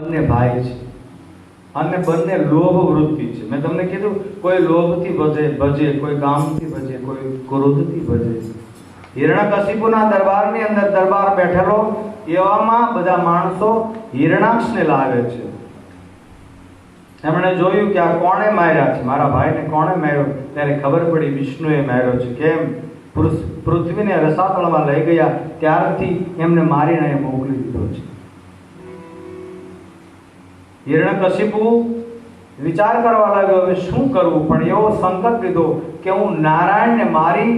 બંને ભાઈ છે. અને બંને લોભ વૃત્તિ છે. મેં તમને કીધું, કોઈ લોભથી ભજે ભજે, કોઈ કામથી ભજે, કોઈ ક્રોધથી ભજે. દરબાર દરબારની અંદર દરબાર બેઠેલો, એવામાં બધા માણસો હિરણાક્ષને લાવે છે. એમણે જોયું કે આ કોણે માર્યા છે? મારા ભાઈને કોણે માર્યો? ત્યારે ખબર પડી, વિષ્ણુએ માર્યો છે. કેમ? પૃથ્વીને રસાતળમાં લઈ ગયા. ત્યારથી એમને મારીને મોકલી દીધો છે. હિરણ્યકશિપુ વિચાર કરવા લાગ્યો, હવે શું કરવું પણ એવો સંકલ્પ લીધો કે હું નારાયણને મારી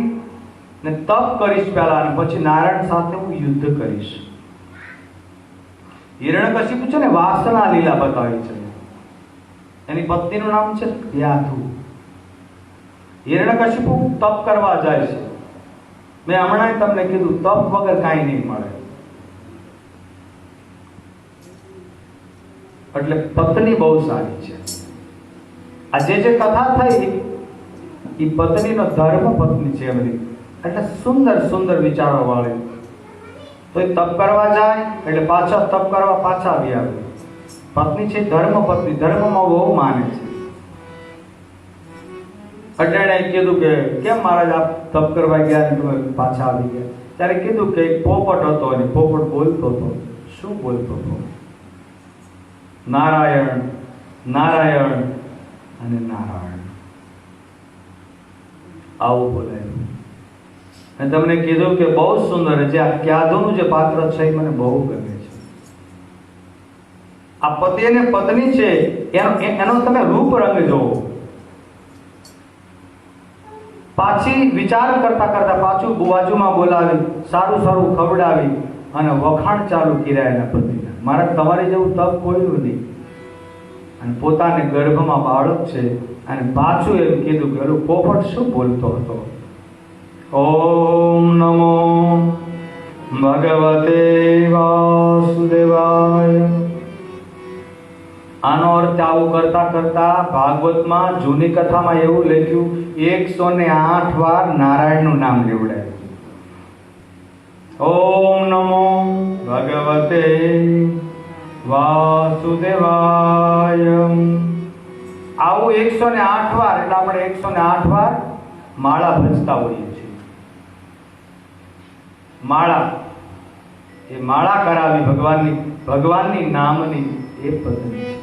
ને તપ કરીશ પહેલા અને પછી નારાયણ સાથે હું યુદ્ધ કરીશ. હિરણ્યકશિપુ છે ને વાસના લીલા બતાવી છે. એની પત્નીનું નામ છે યાધુ હિરણ્યકશિપુ તપ કરવા જાય છે. મેં હમણાં તમને કીધું, તપ વગર કાંઈ નહીં મળે. એટલે પત્ની બહુ સારી છે. આ જે કથા થઈ, એ પત્નીનો ધર્મ પત્ની છે બધી એટલે સુંદર સુંદર વિચારો વાળી. તો એ તપ કરવા જાય, એટલે પાછા તપ કરવા પાછા આવી આવે. પત્ની છે ધર્મ પત્ની, ધર્મમાં બહુ માને છે. અટાણે કીધું કે, કેમ મહારાજ આપ તપ કરવા ગયા પાછા આવી ગયા? ત્યારે કીધું કે પોપટ હતો અને પોપટ બોલતો હતો. શું બોલતો હતો? નારાયણ નારાયણ અને નારાયણ. આવું બોલાયું. અને તમને કીધું કે બહુ સુંદર છે. આ ક્યાદોનું જે પાત્ર છે એ મને બહુ ગમે છે. આ પતિ અને પત્ની છે, એનો એનો તમે રૂપ રંગ જોવો પાછી વિચાર કરતા કરતા પાછું બાજુમાં બોલાવી, સારું સારું ખવડાવી અને વખાણ ચાલુ કર્યા એના પતિના. મારા તમારી જેવું તપ કોઈનું નહીં. અને પોતાને ગર્ભમાં બાળક છે અને પાછું એમ કીધું કે ઓલું પોપટ શું બોલતો હતો? ઓમ નમો ભગવતે વાસુદેવાય. આનો અર્થ આવું કરતા કરતા ભાગવતમાં જૂની કથામાં એવું લખ્યું, એકસો ને આઠ વાર નારાયણનું નામ લેવડાયું. ઓમ નમો વાસુદેવાય આવું એકસો ને આઠ વાર, એટલે આપણે એકસો ને આઠ વાર માળા ભજતા હોઈએ છીએ. માળા, એ માળા કરાવી ભગવાનની ભગવાનની નામની એ પદ્ધતિ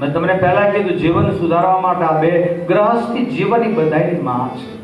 મેં તમને પહેલા કીધું જીવન સુધારવા માટે આ બે ગ્રહસ્થી જીવનની બધાની માં છે.